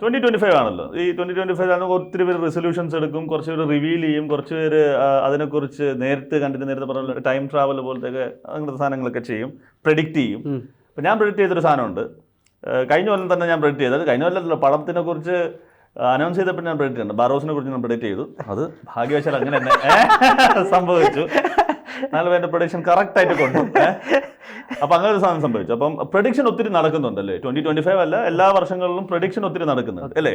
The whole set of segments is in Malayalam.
ട്വന്റി ട്വന്റി ഫൈവ് ആണല്ലോ. ഈ ട്വന്റി ട്വന്റി ഫൈവ് ആണ് ഒത്തിരി പേര് റെസൊല്യൂഷൻസ് എടുക്കും കുറച്ച് പേര് റിവീൽ ചെയ്യും കുറച്ച് പേര് അതിനെക്കുറിച്ച് നേരത്തെ കണ്ടിട്ട് നേരത്തെ പറഞ്ഞ ടൈം ട്രാവൽ പോലത്തെ അങ്ങനത്തെ സാധനങ്ങളൊക്കെ ചെയ്യും പ്രെഡിക്റ്റ് ചെയ്യും. അപ്പം ഞാൻ പ്രെഡിക്റ്റ് ചെയ്തൊരു സാധനമുണ്ട്. കഴിഞ്ഞ കൊല്ലം തന്നെ ഞാൻ പ്രെഡിക്റ്റ് ചെയ്തത്. കഴിഞ്ഞ കൊല്ലമല്ല പടത്തിനെ കുറിച്ച് അനൗൺസ് ചെയ്തപ്പോൾ ഞാൻ പ്രെഡിക്റ്റ് ചെയ്തു ബാറോസിനെ കുറിച്ച് ഞാൻ പ്രെഡിക്റ്റ് ചെയ്തു. അത് ഭാഗ്യവശാൽ അങ്ങനെ തന്നെ സംഭവിച്ചു. എന്നാലും എന്റെ പ്രൊഡിക്ഷൻ കറക്റ്റ് ആയിട്ട് കൊണ്ടു അപ്പൊ അങ്ങനെ ഒരു സാധനം സംഭവിച്ചു. അപ്പം പ്രൊഡിക്ഷൻ ഒത്തിരി നടക്കുന്നുണ്ടല്ലേ? ട്വന്റി ട്വന്റി ഫൈവ് അല്ല എല്ലാ വർഷങ്ങളിലും പ്രൊഡിക്ഷൻ ഒത്തിരി നടക്കുന്നുണ്ട് അല്ലേ?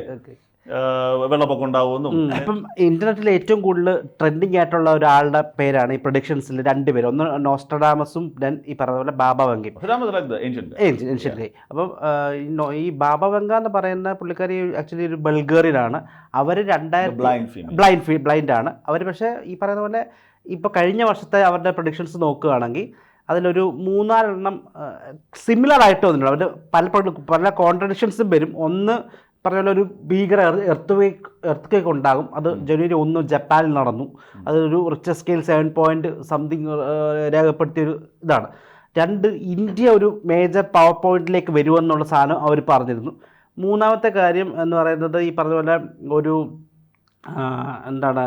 വെള്ളപ്പൊക്കം ഉണ്ടാവുമെന്നും. ഇപ്പം ഇന്റർനെറ്റിൽ ഏറ്റവും കൂടുതൽ ട്രെൻഡിങ് ആയിട്ടുള്ള ഒരാളുടെ പേരാണ് ഈ പ്രൊഡിക്ഷൻസിൽ രണ്ടുപേരും ഒന്ന് നോസ്റ്റഡാമസും ദെൻ ഈ പറഞ്ഞ പോലെ ബാബ വങ്കയും ഏൻഷ്യന്റ് അപ്പം ഈ ബാബ വങ്ക എന്ന് പറയുന്ന പുള്ളിക്കാരി ആക്ച്വലി ഒരു ബൾഗേറിയനാണ് അവർ രണ്ടായിരത്തി ബ്ലൈൻഡ് ബ്ലൈൻഡ് ബ്ലൈൻഡ് ആണ്. അവർ പക്ഷേ ഈ പറയുന്ന പോലെ ഇപ്പോൾ കഴിഞ്ഞ വർഷത്തെ അവരുടെ പ്രൊഡിക്ഷൻസ് നോക്കുകയാണെങ്കിൽ അതിലൊരു മൂന്നാലെണ്ണം സിമിലർ ആയിട്ട് വന്നിട്ടുണ്ട്. അവർ പല പല കോൺട്രഡിക്ഷൻസും വരും. ഒന്ന് പറഞ്ഞ പോലെ ഒരു ഭീകര എർത്ത് വേക്ക് എർത്ത് കേക്ക് ഉണ്ടാകും. അത് ജനുവരി ഒന്ന് ജപ്പാനിൽ നടന്നു. അതൊരു Richter scale seven point something രേഖപ്പെടുത്തിയൊരു ഇതാണ്. രണ്ട് ഇന്ത്യ ഒരു മേജർ പവർ പോയിന്റിലേക്ക് വരുമെന്നുള്ള സാധനം അവർ പറഞ്ഞിരുന്നു. മൂന്നാമത്തെ കാര്യം എന്ന് പറയുന്നത് ഈ പറഞ്ഞ പോലെ ഒരു എന്താണ്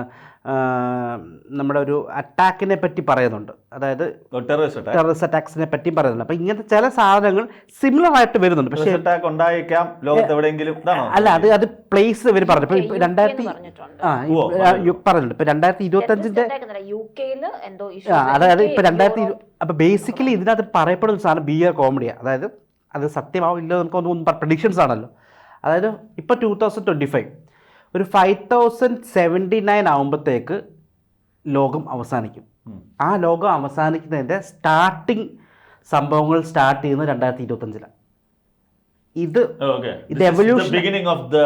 നമ്മുടെ ഒരു അറ്റാക്കിനെ പറ്റി പറയുന്നുണ്ട്. അതായത് ടെററിസ്റ്റ് അറ്റാക്സിനെ പറ്റി പറയുന്നുണ്ട്. അപ്പൊ ഇങ്ങനത്തെ ചില സാധനങ്ങൾ സിമിലർ ആയിട്ട് വരുന്നുണ്ട്. പക്ഷേ അറ്റാക്ക് ഉണ്ടായേക്കാം ലോകത്ത് എവിടെയെങ്കിലും ഇതാണോ? അല്ല അത് അത് പ്ലേസ് ഇവർ പറഞ്ഞു. ഇപ്പൊ രണ്ടായിരത്തി പറഞ്ഞിട്ടുണ്ട്. ആ പറഞ്ഞിട്ടുണ്ട് ഇപ്പം രണ്ടായിരത്തി ഇരുപത്തി അഞ്ചിന്റെ കെയിൽ എന്തോ ആ അതായത് ഇപ്പൊ രണ്ടായിരത്തി അപ്പൊ ബേസിക്കലി ഇതിനകത്ത് പറയപ്പെടുന്ന സാധനം ബി ബിയർ കോമഡിയാണ് അതായത് അത് സത്യമാവില്ല നമുക്ക് ഒന്നും പ്രഡിക്ഷൻസ് ആണല്ലോ. അതായത് ഇപ്പൊ ടൂ തൗസൻഡ് ട്വന്റി ഫൈവ് ഒരു ഫൈവ് തൗസൻഡ് സെവന്റി നയൻ ആകുമ്പോഴത്തേക്ക് ലോകം അവസാനിക്കും. ആ ലോകം അവസാനിക്കുന്നതിന്റെ സ്റ്റാർട്ടിങ് സംഭവങ്ങൾ സ്റ്റാർട്ട് ചെയ്യുന്നത് രണ്ടായിരത്തി ഇരുപത്തഞ്ചിലാണ് ഇത് ഓക്കെ ഇത് evolution beginning of the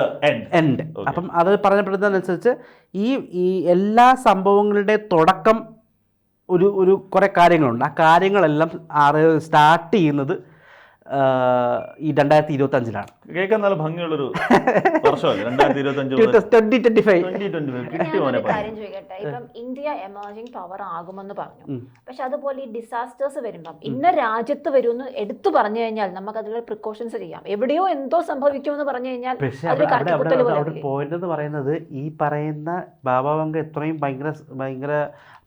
end. അപ്പം അത് പറഞ്ഞപ്പെടുന്നതനുസരിച്ച് ഈ ഈ എല്ലാ സംഭവങ്ങളുടെ തുടക്കം ഒരു ഒരു കുറേ കാര്യങ്ങളുണ്ട്. ആ കാര്യങ്ങളെല്ലാം സ്റ്റാർട്ട് ചെയ്യുന്നത് ഈ രണ്ടായിരത്തി ഇരുപത്തി അഞ്ചിലാണ് കേൾക്കാൻ നല്ല ഭംഗിയുള്ളൊരു കാര്യം ചോദിക്കട്ടെ? ഇപ്പം ഇന്ത്യ എമർജിംഗ് പവർ ആകുമെന്ന് പറഞ്ഞു. പക്ഷെ അതുപോലെ ഈ ഡിസാസ്റ്റേഴ്സ് വരുമ്പം ഇന്ന രാജ്യത്ത് വരുമെന്ന് എടുത്തു പറഞ്ഞു കഴിഞ്ഞാൽ നമുക്ക് അതിലുള്ള പ്രിക്കോഷൻസ് ചെയ്യാം. എവിടെയോ എന്തോ സംഭവിക്കുമെന്ന് പറഞ്ഞു കഴിഞ്ഞാൽ പോയിന്റ് എന്ന് പറയുന്നത് ഈ പറയുന്ന ബാബാവങ്ക എത്രയും ഭയങ്കര ഭയങ്കര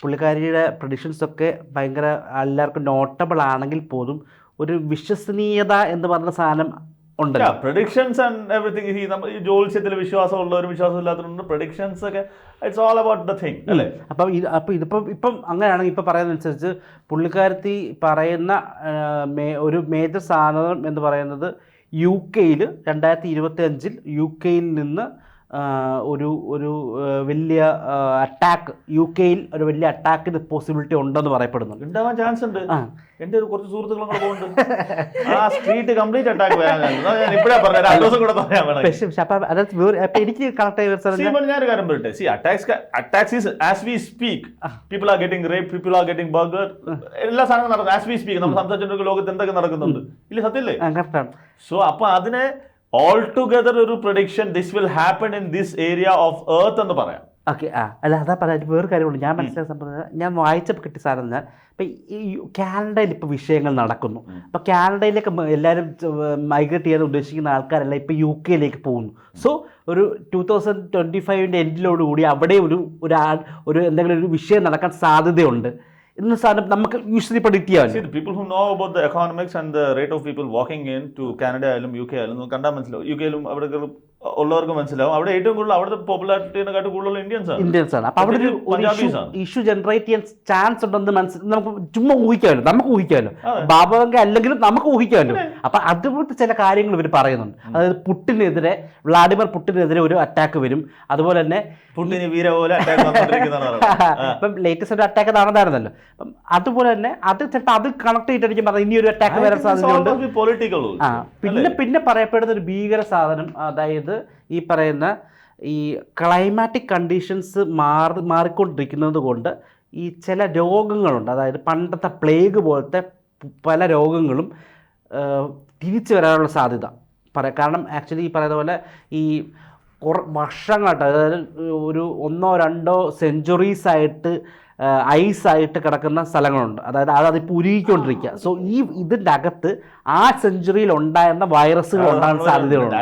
പുള്ളിക്കാരിയുടെ പ്രഡിക്ഷൻസ് ഒക്കെ ഭയങ്കര എല്ലാവർക്കും നോട്ടബിൾ ആണെങ്കിൽ പോലും ഒരു വിശ്വസനീയത എന്ന് പറഞ്ഞ സാധനം ഉണ്ടല്ലോ. പ്രഡിക്ഷൻസ് ആൻഡ് എവറിങ് ഈ നമ്മൾ ഈ ജോത്സ്യത്തിൽ വിശ്വാസം ഉള്ളവരും വിശ്വാസം ഇല്ലാത്തവരുണ്ട്. പ്രഡിക്ഷൻസ് ഒക്കെ it's all about the thing അല്ലേ? അപ്പം ഇത് അപ്പം ഇതിപ്പം ഇപ്പം അങ്ങനെയാണെങ്കിൽ ഇപ്പം പറയുന്നതനുസരിച്ച് പുള്ളിക്കാരത്തി പറയുന്ന മേ ഒരു മേജർ സാധനം എന്ന് പറയുന്നത് യു കെയിൽ രണ്ടായിരത്തി ഇരുപത്തി അഞ്ചിൽ യു കെയിൽ നിന്ന് ഒരു ഒരു വലിയ അറ്റാക്ക് യു കെയിൽ ഒരു വലിയ അറ്റാക്കിന് പോസിബിലിറ്റി ഉണ്ടെന്ന് പറയപ്പെടുന്നുണ്ട് ഉണ്ടാവാൻ ചാൻസ് ഉണ്ട്. എന്റെ ഒരു കുറച്ച് സുഹൃത്തുക്കളൊക്കെ പോകുന്നുണ്ട്. ആ സ്ട്രീറ്റ് കംപ്ലീറ്റ് അറ്റാക്ക് പക്ഷേ എനിക്ക് ഞാനൊരു കാര്യം പറയട്ടെ. See attacks attacks is as we speak people are getting rape people are getting burger എല്ലാ സാധനങ്ങളും ആസ് വി സ്പീക്ക് നമ്മൾ സംസാരിച്ചിട്ടുണ്ടെങ്കിൽ ലോകത്ത് എന്തൊക്കെ നടക്കുന്നുണ്ട്. ഇല്ല സത്യല്ലേ? സോ അപ്പൊ അതിനെ ഓൾ ടുഗദർ ഒരു prediction this will happen in this area of earth എന്ന് പറയാം. ഓക്കെ ആ അല്ല അതാ പറയാം വേറെ കാര്യമുണ്ട്. ഞാൻ മനസ്സിലായ സംഭവം ഞാൻ വായിച്ചപ്പോൾ കിട്ടിയ സാധനം എന്നാൽ ഇപ്പം ഈ കാനഡയിൽ ഇപ്പോൾ വിഷയങ്ങൾ നടക്കുന്നു. അപ്പോൾ കാനഡയിലേക്ക് എല്ലാവരും മൈഗ്രേറ്റ് ചെയ്യാൻ ഉദ്ദേശിക്കുന്ന ആൾക്കാരെല്ലാം ഇപ്പോൾ യു കെയിലേക്ക് പോകുന്നു. സോ ഒരു ടു തൗസൻഡ് ട്വന്റി ഫൈവിന്റെ എൻഡിലോടുകൂടി അവിടെ ഒരു ഒരു എന്തെങ്കിലും ഒരു വിഷയം നടക്കാൻ സാധ്യതയുണ്ട്. എന്ന സാധനം നമുക്ക് usually predict people who know about the economics and the rate of people walking in to Canada ആയാലും യു കെ ആയാലും കണ്ടാൽ മനസ്സിലാവും. യു കെയിലും അവിടെ ഉള്ളവർക്ക് മനസ്സിലാവും. അവിടെ ഏറ്റവും കൂടുതൽ അവിടുത്തെ പോപ്പുലാരിറ്റിനെക്കാട്ടും കൂടുതൽ ഇന്ത്യൻസ് ആണ്. ഇന്ത്യൻസ് ആണ്. അപ്പൊ അവിടെ ഒരു പഞ്ചാബീസ് ആണ്. ഇഷ്യൂ ജനറേറ്റ് ചെയ്യാൻ ചാൻസ് ഉണ്ടെന്ന് മനസ്സിൽ നമുക്ക് ചുമ്മാ ഊഹിക്കാമല്ലോ. നമുക്ക് ഊഹിക്കാമല്ലോ. അതെ. ബാബാവങ്ക അല്ലെങ്കിലും നമുക്ക് ഊഹിക്കാമല്ലോ. അപ്പൊ അതുപോലത്തെ ചില കാര്യങ്ങൾ ഇവർ പറയുന്നുണ്ട്. അതായത് പുട്ടിനെതിരെ വ്ളാഡിമിർ പുട്ടിനെതിരെ ഒരു അറ്റാക്ക് വരും. അതുപോലെ തന്നെ പുട്ടിന് വീര പോലെ. ഇപ്പം ലേറ്റസ്റ്റ് ഒരു അറ്റാക്ക് നടന്നായിരുന്നല്ലോ. അതുപോലെ തന്നെ അത് ചിലപ്പോൾ അത് കണക്ട് ചെയ്തിട്ടായിരിക്കും പറഞ്ഞത് ഇനി ഒരു അറ്റാക്ക് വരാൻ സാധ്യതയുണ്ട്. പിന്നെ പിന്നെ പറയപ്പെടുന്ന ഒരു ഭീകര സാധനം അതായത് ഈ പറയുന്ന ഈ ക്ലൈമാറ്റിക് കണ്ടീഷൻസ് മാറി മാറിക്കൊണ്ടിരിക്കുന്നത് കൊണ്ട് ഈ ചില രോഗങ്ങളുണ്ട്. അതായത് പണ്ടത്തെ പ്ലേഗ് പോലത്തെ പല രോഗങ്ങളും തിരിച്ചു വരാനുള്ള സാധ്യത. പറയാം കാരണം ആക്ച്വലി ഈ പറയുന്ന പോലെ ഈ കുറ വർഷങ്ങളായിട്ട് അതായത് ഒരു ഒന്നോ രണ്ടോ സെഞ്ചുറീസ് ആയിട്ട് ഐസ് ആയിട്ട് കിടക്കുന്ന സ്ഥലങ്ങളുണ്ട്. അതായത് അത് അതിപ്പോൾ ഉരുകിക്കൊണ്ടിരിക്കുക. സോ ഈ ഇതിന്റെ അകത്ത് ആ സെഞ്ചുറിയിൽ ഉണ്ടായിരുന്ന വൈറസുകൾ ഉണ്ടാകാൻ സാധ്യതകളുണ്ട്.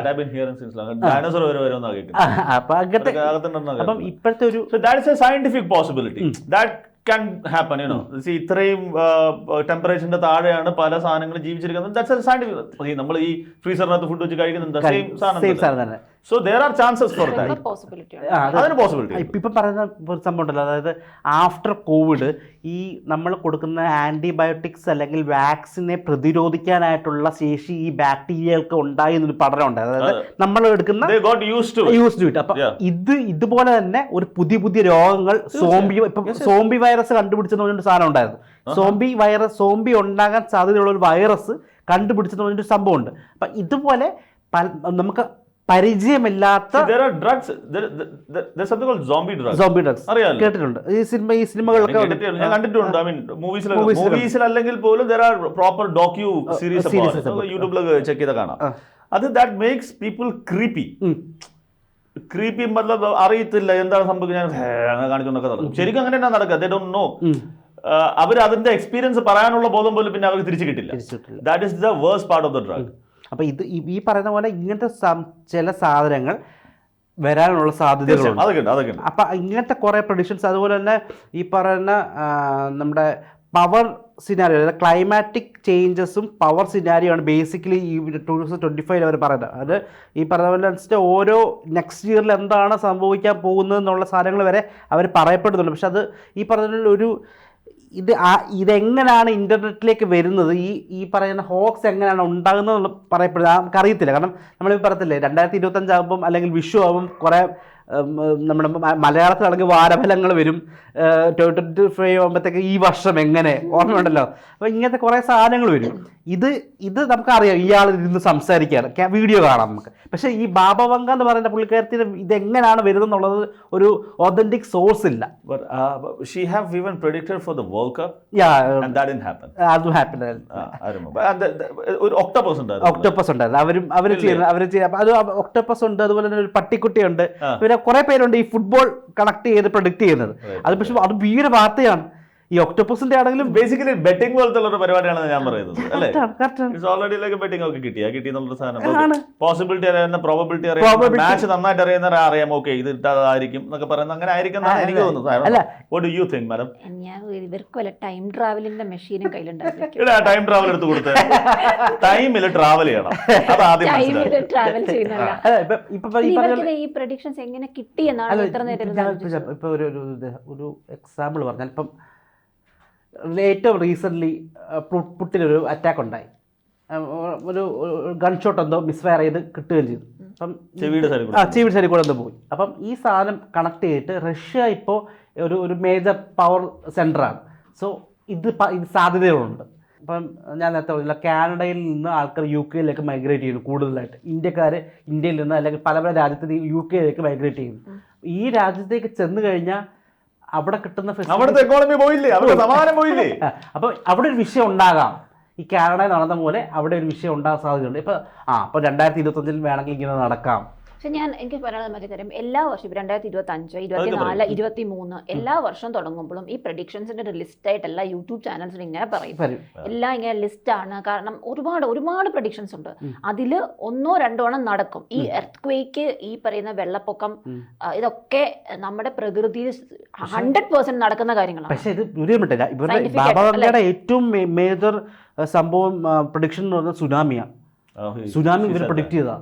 അപ്പൊ അങ്ങനത്തെ അപ്പം ഇപ്പോഴത്തെ ഒരു സയന്റിഫിക് പോസിബിലിറ്റി. See, ഇത്രയും ടെമ്പറേച്ചറിന്റെ താഴെയാണ് പല സാധനങ്ങളും ജീവിച്ചിരിക്കുന്നത്. നമ്മൾ ഈ ഫ്രീസറിനകത്ത് ഫുഡ് വെച്ച് കഴിക്കുന്നുണ്ട് സെയിം സാധനം തന്നെ. So there are chances for that അതിന് പോസിബിലിറ്റി ഇപ്പം ഇപ്പം പറയുന്ന ഒരു സംഭവം ഉണ്ടല്ലോ. അതായത് ആഫ്റ്റർ കോവിഡ് ഈ നമ്മൾ കൊടുക്കുന്ന ആന്റിബയോട്ടിക്സ് അല്ലെങ്കിൽ വാക്സിനെ പ്രതിരോധിക്കാനായിട്ടുള്ള ശേഷി ഈ ബാക്ടീരിയകൾക്ക് ഉണ്ടായി എന്നൊരു പഠനം ഉണ്ട് അതായത് നമ്മൾ എടുക്കുന്ന they got used to it. Use to it അപ്പൊ. ഇത് ഇതുപോലെ തന്നെ ഒരു പുതിയ പുതിയ രോഗങ്ങൾ സോംബി ഇപ്പൊ സോംബി വൈറസ് കണ്ടുപിടിച്ചെന്ന് പറഞ്ഞൊരു സാധനം ഉണ്ടായിരുന്നു. സോംബി വൈറസ് സോംബി ഉണ്ടാകാൻ സാധ്യതയുള്ള ഒരു വൈറസ് കണ്ടുപിടിച്ചെന്ന് പറഞ്ഞൊരു സംഭവം ഉണ്ട് അപ്പൊ ഇതുപോലെ പല- നമുക്ക് പരിചയമില്ലാത്ത. സോംബി ഡ്രഗ്സ് കേട്ടിട്ടുണ്ട്. ഈ സിനിമ ഈ സിനിമകളൊക്കെ ഞാൻ കണ്ടിട്ടുണ്ട്. ഐ മീൻ മൂവീസിൽ Movies ൽ മൂവീസിൽ അല്ലെങ്കിൽ പോലും there are proper docu series. യൂട്യൂബിലൊക്കെ ചെക്ക് ചെയ്ത കാണാം. അത് that makes people creepy. Creepy മതലബ് അറിയത്തില്ല. എന്താണ് സംഭവിക്കുന്നത്? അങ്ങനെ നടക്കും. ശരിക്കും അങ്ങനെ തന്നെ നടക്കുക. ദേ ഡോണ്ട് നോ അവർ അതിന്റെ എക്സ്പീരിയൻസ് പറയാനുള്ള ബോധം പോലും പിന്നെ അവർക്ക് തിരിച്ചു കിട്ടില്ല. That is the worst part of the drug അപ്പൊ ഇത് ഈ- പറയുന്ന പോലെ ഇങ്ങനത്തെ ചില സാധനങ്ങൾ വരാനുള്ള സാധ്യതകളുണ്ട്. അതൊക്കെ അപ്പം ഇങ്ങനത്തെ കുറേ പ്രൊഡിക്ഷൻസ് അതുപോലെ തന്നെ ഈ പറയുന്ന നമ്മുടെ പവർ സിനാരിയോ അതായത് ക്ലൈമാറ്റിക് ചേഞ്ചസും പവർ സിനാരിയാണ് ബേസിക്കലി ഈ ടൂ തൗസൻഡ് ട്വന്റി ഫൈവ് അവർ പറയുന്നത്. അത് ഈ പറഞ്ഞ പോലെ വെച്ചിട്ട് ഓരോ നെക്സ്റ്റ് ഇയറിൽ എന്താണ് സംഭവിക്കാൻ പോകുന്നത് എന്നുള്ള സാധനങ്ങൾ വരെ അവർ പറയപ്പെടുന്നുണ്ട്. പക്ഷെ അത് ഈ പറഞ്ഞ ഒരു ഇത് ആ ഇതെങ്ങനെയാണ് ഇന്റർനെറ്റിലേക്ക് വരുന്നത്? ഈ ഈ പറയുന്ന ഹോക്സ് എങ്ങനെയാണ് ഉണ്ടാകുന്നത് പറയപ്പെടുന്നത്? നമുക്കറിയത്തില്ല. കാരണം നമ്മളിപ്പോൾ പറയത്തില്ലേ രണ്ടായിരത്തി ഇരുപത്തഞ്ചാകുമ്പം അല്ലെങ്കിൽ വിഷു ആകുമ്പം കുറേ നമ്മുടെ മലയാളത്തിലാണെങ്കിൽ വാരഫലങ്ങൾ വരും. ട്വന്റി ഫൈവ് ആകുമ്പോഴത്തേക്ക് ഈ വർഷം എങ്ങനെ? ഓർമ്മയുണ്ടല്ലോ? അപ്പോൾ ഇങ്ങനത്തെ കുറേ സാധനങ്ങൾ വരും. ഇത് ഇത് നമുക്കറിയാം ഇയാൾ ഇരുന്ന് സംസാരിക്കാറ് വീഡിയോ കാണാം നമുക്ക്. പക്ഷേ ഈ ബാബവങ്ക എന്ന് പറയുന്ന പുള്ളിക്കാരത്തിന് ഇതെങ്ങനെയാണ് വരുന്നത് എന്നുള്ളത് ഒരു ഒതന്റിക് സോഴ്സ് ഇല്ല. She have even for the for the yeah and that didn't happen. അതും happy I remember. And the, the, ഒരു ഒക്ടോപ്പസ് ഉണ്ടായിരുന്നു. ഒക്ടോപ്പസ് ഉണ്ടായിരുന്നു അവരും അവർ ചെയ്യുന്നത് അവർ ചെയ്യുന്നത് അത് ഒക്ടോപ്പസ് ഉണ്ട്. അതുപോലെ തന്നെ ഒരു പട്ടിക്കുട്ടിയുണ്ട്. ഉണ്ട് പിന്നെ കുറെ പേരുണ്ട് ഈ ഫുട്ബോൾ കണക്ട് ചെയ്ത് പ്രൊഡിക്ട് ചെയ്യുന്നത്. അത് പക്ഷെ അത് ഭീകര വാർത്തയാണ്. ഈ ഒക്ടോപ്പസിന്റെ ആണെങ്കിലും ബേസിക്കലി ബെറ്റിംഗ് പോലത്തെ ഉള്ള ഒരു പരിപാടിയാണ് ഞാൻ പറയുന്നത് അല്ലേ. ഇറ്റ്സ് ഓൾറെഡി ലൈക്ക് ബെറ്റിംഗ് ഒക്കെ കിട്ടിയ കിട്ടി എന്നുള്ള സാധനം. പോസിബിലിറ്റി അറിയാവുന്ന പ്രോബിലിറ്റി അറിയാം മാച്ച് നന്നായിട്ട് അറിയുന്ന അറിയാം. ഓക്കെ ഇത് ഇട്ടാതായിരിക്കും എന്നൊക്കെ പറയുന്നത് അങ്ങനെ ആയിരിക്കും എനിക്ക് അല്ല. തോന്നുന്നത് യു തിങ്ക് മാഡം ഞാൻ ഇവർക്ക് വല്ല ടൈം ട്രാവലിന്റെ മെഷീനും കയ്യിലുണ്ടാവും ടൈം ട്രാവൽ എടുത്ത് കൊടുത്ത്. ടൈമിൽ ട്രാവൽ ചെയ്യണം. അത് ആദ്യം മനസ്സിലായി ട്രാവൽ ചെയ്യുന്നില്ല ഈ പ്രഡിക്ഷൻസ് എങ്ങനെ കിട്ടി എന്നാണ് ഇത്ര നേരം ഇപ്പൊ ഒരു ഒരു എക്സാമ്പിൾ പറഞ്ഞാൽ ഇപ്പം ഏറ്റവും റീസെന്റ്ലി പുട്ടിനൊരു അറ്റാക്ക് ഉണ്ടായി. ഒരു ഗൺ ഷോട്ട് എന്തോ മിസ്ഫയർ ചെയ്ത് കിട്ടുകയും ചെയ്തു. അപ്പം ആ. ചെവിയുടെ സൈഡിൽ കൂടെ എന്തോ പോയി. അപ്പം ഈ സാധനം കണക്ട് ചെയ്തിട്ട് റഷ്യ ഇപ്പോൾ ഒരു ഒരു മേജർ പവർ സെന്ററാണ് സോ ഇത് ഇത് സാധ്യതകളുണ്ട്. അപ്പം ഞാൻ നേരത്തെ പറഞ്ഞില്ല കാനഡയിൽ നിന്ന് ആൾക്കാർ യു കെയിലേക്ക് മൈഗ്രേറ്റ് ചെയ്യുന്നു കൂടുതലായിട്ട്. ഇന്ത്യക്കാർ ഇന്ത്യയിൽ നിന്ന് അല്ലെങ്കിൽ പല പല രാജ്യത്ത് യു കെയിലേക്ക് മൈഗ്രേറ്റ് ചെയ്യുന്നു. ഈ രാജ്യത്തേക്ക് ചെന്ന് കഴിഞ്ഞാൽ അവിടെ കിട്ടുന്ന അവിടുത്തെ എക്കോണമി പോയില്ലേ? അവിടെ സമാനം പോയില്ലേ? അപ്പൊ അവിടെ ഒരു വിഷയം ഉണ്ടാകാം. ഈ കാനഡയിൽ നടന്ന പോലെ അവിടെ ഒരു വിഷയം ഉണ്ടാകാൻ സാധ്യതയുണ്ട്. ഇപ്പൊ ആ അപ്പൊ രണ്ടായിരത്തി ഇരുപത്തഞ്ചിൽ വേണമെങ്കിൽ ഇങ്ങനെ നടക്കാം. പക്ഷെ ഞാൻ എനിക്ക് പറയാനുള്ള മറ്റേ കാര്യം എല്ലാ വർഷം ഇപ്പൊ രണ്ടായിരത്തി ഇരുപത്തി അഞ്ച് ഇരുപത്തി ഇരുപത്തിനാല് ഇരുപത്തി മൂന്ന് എല്ലാ വർഷം തുടങ്ങുമ്പോഴും ഈ പ്രഡിക്ഷൻസിന്റെ ഒരു ലിസ്റ്റ് ആയിട്ട് എല്ലാ യൂട്യൂബ് ചാനൽസിലും ഇങ്ങനെ പറയും. എല്ലാം ഇങ്ങനെ ലിസ്റ്റ് ആണ് കാരണം ഒരുപാട് ഒരുപാട് പ്രഡിക്ഷൻസ് ഉണ്ട്. അതിൽ ഒന്നോ രണ്ടോ എണ്ണം നടക്കും. ഈ എർത്ത് ക്വേക്ക് ഈ പറയുന്ന വെള്ളപ്പൊക്കം ഇതൊക്കെ നമ്മുടെ പ്രകൃതിയിൽ ഹൺഡ്രഡ് പേഴ്സെന്റ് നടക്കുന്ന കാര്യങ്ങളാണ്. പക്ഷെ ഇത് ഇവരുടെ ഏറ്റവും മേജർ സംഭവം പ്രൊഡിക്ഷൻ എന്ന് പറഞ്ഞാൽ സുനാമിയാണ് സുനാമി ഇവർ പ്രൊഡിക്റ്റ് ചെയ്താ.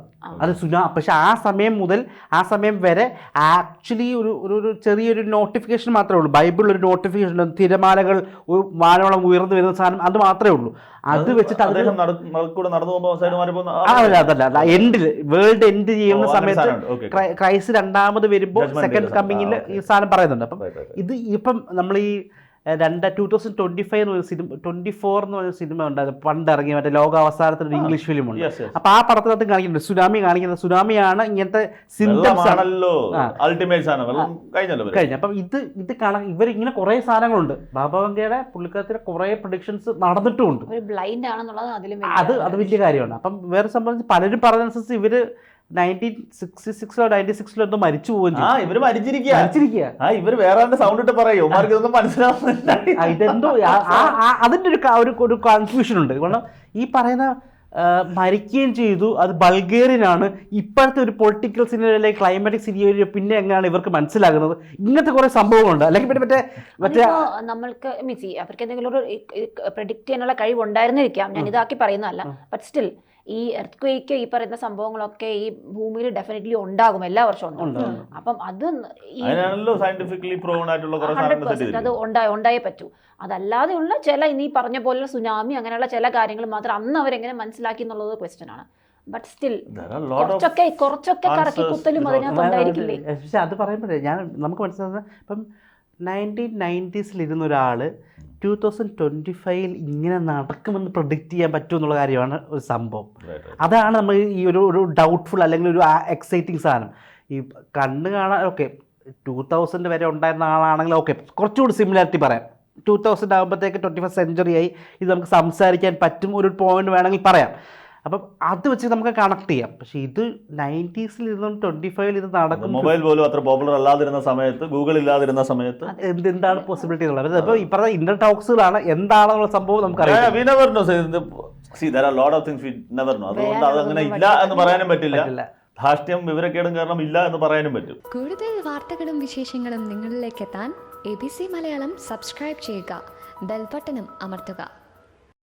അത് സുനാ പക്ഷെ ആ സമയം മുതൽ ആ സമയം വരെ ആക്ച്വലി ഒരു ഒരു ചെറിയൊരു നോട്ടിഫിക്കേഷൻ മാത്രമേ ഉള്ളൂ. ബൈബിളിൽ ഒരു നോട്ടിഫിക്കേഷൻ തിരമാലകൾ ഒരു വാനോളം ഉയർന്നു വരുന്ന സാധനം അത് മാത്രമേ ഉള്ളൂ. അത് വെച്ചിട്ട് അത് അദ്ദേഹം നട- നടന്നു പോകുമ്പോ സൈഡ് മാറി പോകുന്ന ആ, അതല്ല അതല്ല എൻഡിൽ വേൾഡ് എൻഡ് ചെയ്യുന്ന സമയത്ത്. ക്രൈസ്റ്റ് രണ്ടാമത് വരുമ്പോൾ സെക്കൻഡ് കമ്മിങ്ങിൽ ഈ സാധനം പറയുന്നുണ്ട്. അപ്പം. ഇത് ഇപ്പം നമ്മൾ ഈ രണ്ട് ടൂ തൗസൻഡ് ട്വന്റി ഫൈവ് എന്ന് പറഞ്ഞ സിനിമ ട്വന്റി ഫോർ എന്ന് പറഞ്ഞ സിനിമ ഉണ്ടായിരുന്നു. പണ്ട് ഇറങ്ങിയ മറ്റേ ലോക അവസാനത്തിൽ ഒരു ഇംഗ്ലീഷ് ഫിലിം ഉണ്ട്. അപ്പൊ ആ പടത്തിനകത്ത് കാണിക്കുന്നുണ്ട്. സുനാമി കാണിക്കുന്നത് സുനാമിയാണ് ഇങ്ങനത്തെ സിംറ്റംസ് ആണല്ലോ. കഴിഞ്ഞു. അപ്പം ഇത് ഇത് കാണാൻ ഇവരിങ്ങനെ കുറെ സാധനങ്ങളുണ്ട്. ബാബാവങ്കയുടെ പുള്ളിക്കാരത്തിന്റെ കുറെ പ്രൊഡിക്ഷൻസ് നടന്നിട്ടുമുണ്ട്. ഒരു ബ്ലൈൻഡ് ആണെന്നുള്ളത് അതിലും അത് അത് വലിയ കാര്യമാണ്. അപ്പം വേറെ സംബന്ധിച്ച് പലരും പറഞ്ഞനുസരിച്ച് ഇവർ നയന്റീൻ സിക്സ്റ്റി സിക്സിലോ നയന്റി സിക്സിലോ എന്തോ മരിച്ചു ആ ഇവർ മരിച്ചിരിക്കുക മരിച്ചിരിക്കുക ആ ഇവർ വേറെ സൗണ്ട് ഇട്ട് പറയോ. ഇതൊന്നും മനസ്സിലാവുന്നില്ല. ഇതെന്തോ അതിന്റെ ഒരു ഒരു കൺഫ്യൂഷൻ ഉണ്ട്. കാരണം ഈ പറയുന്ന മരിക്കുകയും ചെയ്തു. അത് ബൾഗേറിയനാണ്. ഇപ്പോഴത്തെ ഒരു പൊളിറ്റിക്കൽ സിനിമയിലെ ക്ലൈമാറ്റിക് സിനിമയിലെ പിന്നെ എങ്ങനെയാണ് ഇവർക്ക് മനസ്സിലാകുന്നത്? ഇങ്ങനത്തെ കുറെ സംഭവങ്ങളുണ്ട്. അല്ലെങ്കിൽ പിന്നെ മറ്റേ മറ്റേ നമ്മൾക്ക് മീൻസ് അവർക്ക് എന്തെങ്കിലും ഒരു പ്രഡിക്റ്റ് ചെയ്യാനുള്ള കഴിവ് ഉണ്ടായിരുന്നിരിക്കാം ഞാൻ ഇതാക്കി പറയുന്നതല്ല. ബട്ട് സ്റ്റിൽ ഈ എർത്ത് ക്വേക്ക് ഈ പറയുന്ന സംഭവങ്ങളൊക്കെ ഈ ഭൂമിയിൽ ഡെഫിനറ്റ്ലി ഉണ്ടാകും എല്ലാ വർഷവും ഉണ്ടാകും. അപ്പം അത് സയന്റിഫിക്കലി ആയിട്ടുള്ള അത് ഉണ്ടായി ഉണ്ടായേ പറ്റൂ. അതല്ലാതെയുള്ള ചില ഇനി പറഞ്ഞ പോലെ സുനാമി അങ്ങനെയുള്ള ചില കാര്യങ്ങൾ മാത്രം അന്ന് അവരെങ്ങനെ മനസ്സിലാക്കി എന്നുള്ളത് ക്വസ്റ്റ്യൻ ആണ്. ബട്ട് സ്റ്റിൽ കുറച്ചൊക്കെ കുറച്ചൊക്കെ കറക്കി കുത്തലും. അതിനകത്ത് ഉണ്ടായിരിക്കില്ലേ? പക്ഷെ അത് പറയുമ്പോഴേ ഞാൻ നമുക്ക് മനസ്സിലാകുന്നത് ഇപ്പം നയന്റീൻ നയന്റീസിൽ ഇരുന്ന ഒരാൾ ടൂ തൗസൻഡ് ട്വന്റി ഫൈവിൽ ഇങ്ങനെ നടക്കുമെന്ന് പ്രൊഡിക്റ്റ് ചെയ്യാൻ പറ്റുമെന്നുള്ള കാര്യമാണ് ഒരു സംഭവം. അതാണ് നമ്മൾ ഈ ഒരു ഒരു ഡൗട്ട്ഫുൾ അല്ലെങ്കിൽ ഒരു എക്സൈറ്റിംഗ് സാധനം. ഈ കണ്ണ് കാണാൻ ഓക്കെ ടു തൗസൻഡ് വരെ ഉണ്ടായിരുന്ന ആളാണെങ്കിൽ ഓക്കെ കുറച്ചുകൂടി സിമിലാരിറ്റി പറയാം. ടു തൗസൻഡ് ആകുമ്പോഴത്തേക്ക് ട്വന്റി ഫസ്റ്റ് സെഞ്ചുറി ആയി ഇത് നമുക്ക് സംസാരിക്കാൻ പറ്റും ഒരു പോയിന്റ് വേണമെങ്കിൽ പറയാം. അപ്പം അത് വെച്ച് നമുക്ക് കണക്ട് ചെയ്യാം. പക്ഷേ ഇത് നയന്റീസിൽ ഇരുന്നും ട്വന്റി ഫൈവിൽ ഇത് നടക്കും മൊബൈൽ പോലും അത്ര പോപ്പുലർ അല്ലാതിരുന്ന സമയത്ത് ഗൂഗിൾ ഇല്ലാതിരുന്ന സമയത്ത്. എന്ത് എന്താണ് പോസിബിലിറ്റി എന്നുള്ളത്? അപ്പോൾ ഈ പറഞ്ഞ ഇന്റർ ടോക്സുകളാണ് എന്താണെന്നുള്ള സംഭവം നമുക്കറിയാം we never know see there are lot of things we never know അതുകൊണ്ട് അത് അങ്ങനെ ഇല്ല എന്ന് പറയാനും പറ്റില്ല. വിവരക്കേടും കാരണം ഇല്ല എന്ന് പറയാനും പറ്റും. കൂടുതൽ വാർത്തകളും വിശേഷങ്ങളും നിങ്ങളിലേക്ക് എത്താൻ A B C Malayalam subscribe ചെയ്യുക. ബെൽബട്ടനും അമർത്തുക.